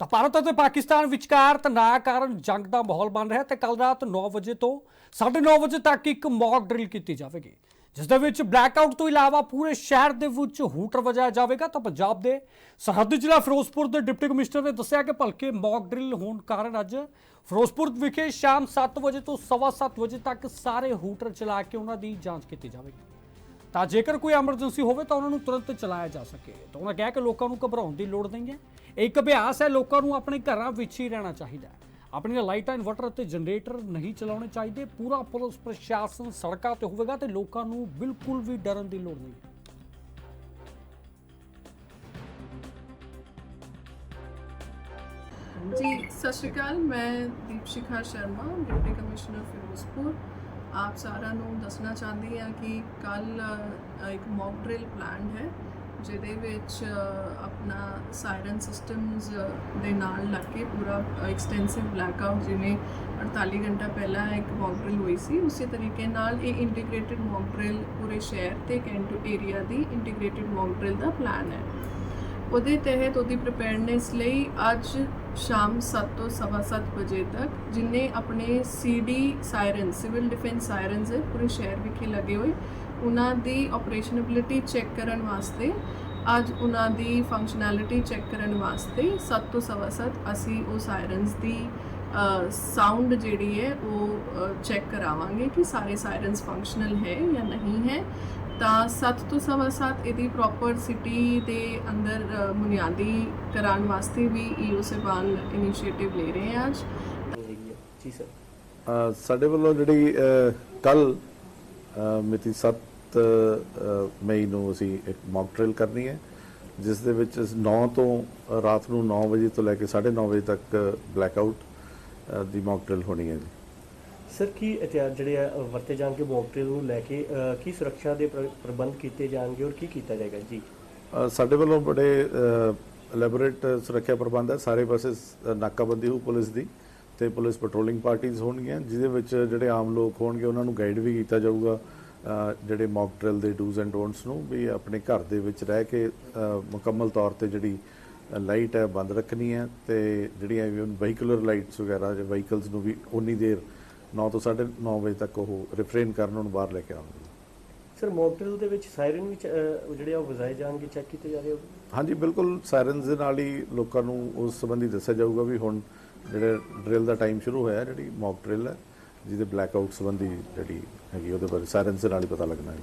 ਤਾਂ ਭਾਰਤ ਅਤੇ ਪਾਕਿਸਤਾਨ ਵਿਚਕਾਰ ਤਣਾਅ ਕਾਰਨ ਜੰਗ ਦਾ ਮਾਹੌਲ ਬਣ ਰਿਹਾ ਤੇ ਕੱਲ ਰਾਤ 9 ਵਜੇ ਤੋਂ 9:30 ਵਜੇ ਤੱਕ ਇੱਕ ਮੌਕ ਡਰਿਲ ਕੀਤੀ ਜਾਵੇਗੀ, ਜਿਸ ਦੇ ਵਿੱਚ ਬਲੈਕਆਊਟ ਤੋਂ ਇਲਾਵਾ ਪੂਰੇ ਸ਼ਹਿਰ ਦੇ ਵਿੱਚ ਹੂਟਰ ਵਜਾਇਆ ਜਾਵੇਗਾ। ਤਾਂ ਪੰਜਾਬ ਦੇ ਸਰਹੱਦੀ ਜ਼ਿਲ੍ਹਾ ਫਿਰੋਜ਼ਪੁਰ ਦੇ ਡਿਪਟੀ ਕਮਿਸ਼ਨਰ ਨੇ ਦੱਸਿਆ ਕਿ ਭਲਕੇ ਮੌਕ ਡਰਿਲ ਹੋਣ ਕਾਰਨ ਅੱਜ ਫਿਰੋਜ਼ਪੁਰ ਵਿਖੇ ਸ਼ਾਮ 7 ਵਜੇ ਤੋਂ ਸਵਾ ਸੱਤ ਵਜੇ ਤੱਕ ਸਾਰੇ ਹੂਟਰ ਚਲਾ ਕੇ ਉਹਨਾਂ ਦੀ ਜਾਂਚ ਕੀਤੀ ਜਾਵੇਗੀ। ਤਾਂ ਜੇਕਰ ਕੋਈ ਐਮਰਜੈਂਸੀ ਹੋਵੇ ਤਾਂ ਉਹਨਾਂ ਨੂੰ ਤੁਰੰਤ ਚਲਾਇਆ ਜਾ ਸਕੇ। ਤਾਂ ਉਹਨਾਂ ਕਿਹਾ ਕਿ ਲੋਕਾਂ ਨੂੰ ਘਬਰਾਉਣ ਦੀ ਲੋੜ ਨਹੀਂ ਹੈ। ਇਹ ਇੱਕ ਅਭਿਆਸ ਹੈ, ਲੋਕਾਂ ਨੂੰ ਆਪਣੇ ਘਰਾਂ ਵਿੱਚ ਹੀ ਰਹਿਣਾ ਚਾਹੀਦਾ ਹੈ। ਆਪਣੀਆਂ ਲਾਈਟਾਂ ਇਨਵਰਟਰ ਅਤੇ ਜਨਰੇਟਰ ਨਹੀਂ ਚਲਾਉਣੇ ਚਾਹੀਦੇ। ਪੂਰਾ ਪੁਲਿਸ ਪ੍ਰਸ਼ਾਸਨ ਸੜਕਾਂ ਤੇ ਹੋਵੇਗਾ ਤੇ ਲੋਕਾਂ ਨੂੰ ਬਿਲਕੁਲ ਵੀ ਡਰਨ ਦੀ ਲੋੜ ਨਹੀਂ। ਜੀ, ਸਤਿ ਸ਼੍ਰੀ ਅਕਾਲ। ਮੈਂ ਦੀਪ ਸ਼ਿਖਾ ਸ਼ਰਮਾ, ਡਿਪਟੀ ਕਮਿਸ਼ਨਰ ਫਿਰੋਜ਼ਪੁਰ। ਆਪ ਸਾਰਿਆਂ ਨੂੰ ਦੱਸਣਾ ਚਾਹੁੰਦੀ ਹਾਂ ਕਿ ਕੱਲ ਇੱਕ ਮੌਕ ਡਰਿਲ ਪਲਾਨ ਹੈ, ਜਿਹਦੇ ਵਿੱਚ ਆਪਣਾ ਸਾਇਰਨ ਸਿਸਟਮਸ ਦੇ ਨਾਲ ਲੱਗ ਕੇ ਪੂਰਾ ਐਕਸਟੈਂਸਿਵ ਬਲੈਕਆਊਟ ਜਿਵੇਂ 48 ਘੰਟਾ ਪਹਿਲਾਂ ਇੱਕ ਮੌਕ ਡਰਿਲ ਹੋਈ ਸੀ, ਉਸੇ ਤਰੀਕੇ ਨਾਲ ਇਹ ਇੰਟੀਗ੍ਰੇਟਿਡ ਮੌਕ ਡਰਿਲ ਪੂਰੇ ਸ਼ਹਿਰ ਤੇ ਕੈਂਟੂ ਏਰੀਆ ਦੀ ਇੰਟੀਗ੍ਰੇਟਿਡ ਮੌਕ ਡਰਿਲ ਦਾ ਪਲਾਨ ਹੈ। ਉਹਦੇ ਤਹਿਤ ਉਹਦੀ ਪ੍ਰਿਪੇਅਰਨੈਸ ਲਈ ਅੱਜ ਸ਼ਾਮ 7 ਤੋਂ ਸਵਾ ਸੱਤ ਵਜੇ ਤੱਕ, ਜਿਨੇ ਆਪਣੇ CD siren civil defence sirens ਹੈ, ਪੂਰੇ ਸ਼ਹਿਰ ਵਿਖੇ ਲੱਗੇ ਹੋਏ, ਉਹਨਾਂ ਦੀ ਆਪਰੇਸ਼ਨੈਬਿਲਿਟੀ ਚੈੱਕ ਕਰਨ ਵਾਸਤੇ, ਅੱਜ ਉਹਨਾਂ ਦੀ ਫੰਕਸ਼ਨੈਲਿਟੀ ਚੈੱਕ ਕਰਨ ਵਾਸਤੇ 7 ਤੋਂ ਸਵਾ ਸੱਤ ਅਸੀਂ ਉਹ ਸਾਇਰਨਸ ਦੀ ਸਾਊਂਡ ਜਿਹੜੀ ਹੈ, ਉਹ ਚੈੱਕ ਕਰਾਵਾਂਗੇ ਕਿ ਸਾਰੇ ਸਾਇਰਨਸ ਫੰਕਸ਼ਨਲ ਹੈ ਜਾਂ ਨਹੀਂ ਹੈ। ਤਾਂ 7 ਤੋਂ ਸਵਾ ਸੱਤ ਇਹਦੀ ਪ੍ਰੋਪਰ ਸਿਟੀ ਦੇ ਅੰਦਰ ਬੁਨਿਆਦੀ ਕਰਾਉਣ ਵਾਸਤੇ ਵੀ ਈਓ ਸੇਵਾਨ ਇਨੀਸ਼ੀਏਟਿਵ ਲੈ ਰਹੇ ਹਾਂ ਅੱਜ। ਜੀ ਸਰ। ਸਾਡੇ ਵੱਲੋਂ ਜਿਹੜੀ ਕੱਲ ਮਿਤੀ 7 ਮਈ ਨੂੰ ਅਸੀਂ ਇੱਕ ਮੌਕ ਡਰਿਲ ਕਰਨੀ ਹੈ, ਜਿਸ ਦੇ ਵਿੱਚ 9 ਤੋਂ ਰਾਤ ਨੂੰ 9 ਵਜੇ ਤੋਂ ਲੈ ਕੇ 9:30 ਵਜੇ ਤੱਕ ਬਲੈਕ ਆਊਟ ਦੀ ਮੌਕ ਡਰਿਲ ਹੋਣੀ ਹੈ ਜੀ। ਸਰ, ਕੀ ਇਤਿਹਾਸ ਜਿਹੜੇ ਆ ਵਰਤੇ ਜਾਣਗੇ ਮੌਕਟੇਲ ਨੂੰ ਲੈ ਕੇ ਕੀ ਸੁਰੱਖਿਆ ਦੇ ਪ੍ਰ- ਪ੍ਰਬੰਧ ਕੀਤੇ ਜਾਣਗੇ ਔਰ ਕੀ ਕੀਤਾ ਜਾਏਗਾ? ਜੀ। ਸਾਡੇ ਵੱਲੋਂ ਬੜੇ ਐਲੈਬੋਰੇਟ ਸੁਰੱਖਿਆ ਪ੍ਰਬੰਧ ਹੈ। ਸਾਰੇ ਪਾਸੇ ਨਾਕਾਬੰਦੀ ਹੋ ਪੁਲਿਸ ਦੀ ਤੇ ਪੁਲਿਸ ਪੈਟਰੋਲਿੰਗ ਪਾਰਟੀਆਂ ਹੋਣਗੀਆਂ, ਜਿਹਦੇ ਵਿੱਚ ਜਿਹੜੇ ਆਮ ਲੋਕ ਹੋਣਗੇ, ਉਹਨਾਂ ਨੂੰ ਗਾਈਡ ਵੀ ਕੀਤਾ ਜਾਊਗਾ। ਜਿਹੜੇ ਮੌਕ ਡਰਿਲ ਦੇ ਡੂਜ਼ ਐਂਡ ਡੋਨਟਸ ਨੂੰ ਵੀ ਆਪਣੇ ਘਰ ਦੇ ਵਿੱਚ ਰਹਿ ਕੇ ਮੁਕੰਮਲ ਤੌਰ ਤੇ ਜਿਹੜੀ ਲਾਈਟ ਹੈ, ਬੰਦ ਰੱਖਣੀ ਹੈ ਤੇ ਜਿਹੜੀਆਂ ਵਹੀਕੂਲਰ ਲਾਈਟਸ ਵਗੈਰਾ ਜਾਂ ਵਹੀਕਲਸ ਨੂੰ ਵੀ ਉਨੀ ਦੇਰ 9 ਤੋਂ 9:30 ਵਜੇ ਤੱਕ ਉਹ ਰਿਫਰੇਨ ਕਰਨ ਨੂੰ ਬਾਹਰ ਲੈ ਕੇ ਆਉਣਗੇ ਸਰ ਮੌਕਟੇਲ ਦੇ ਵਿੱਚ ਸਾਇਰਨ ਵੀ ਜਿਹੜੇ ਆ ਉਹ ਵਜਾਏ ਜਾਣਗੇ ਚੈੱਕ ਕੀਤੇ ਜਾ ਰਹੇ ਹੋ ਹਾਂਜੀ ਬਿਲਕੁਲ ਸਾਇਰਨਸ ਦੇ ਨਾਲ ਹੀ ਲੋਕਾਂ ਨੂੰ ਉਸ ਸੰਬੰਧੀ ਦੱਸਿਆ ਜਾਊਗਾ ਵੀ ਹੁਣ ਜਿਹੜੇ ਡਰਿਲ ਦਾ ਟਾਈਮ ਸ਼ੁਰੂ ਹੋਇਆ ਜਿਹੜੀ ਮੌਕ ਡਰਿਲ ਹੈ ਜਿਹਦੇ ਬਲੈਕਆਊਟ ਸੰਬੰਧੀ ਜਿਹੜੀ ਹੈਗੀ ਉਹਦੇ ਬਾਰੇ ਸਾਇਰਨਸ ਦੇ ਨਾਲ ਹੀ ਪਤਾ ਲੱਗਣਾ ਹੈ।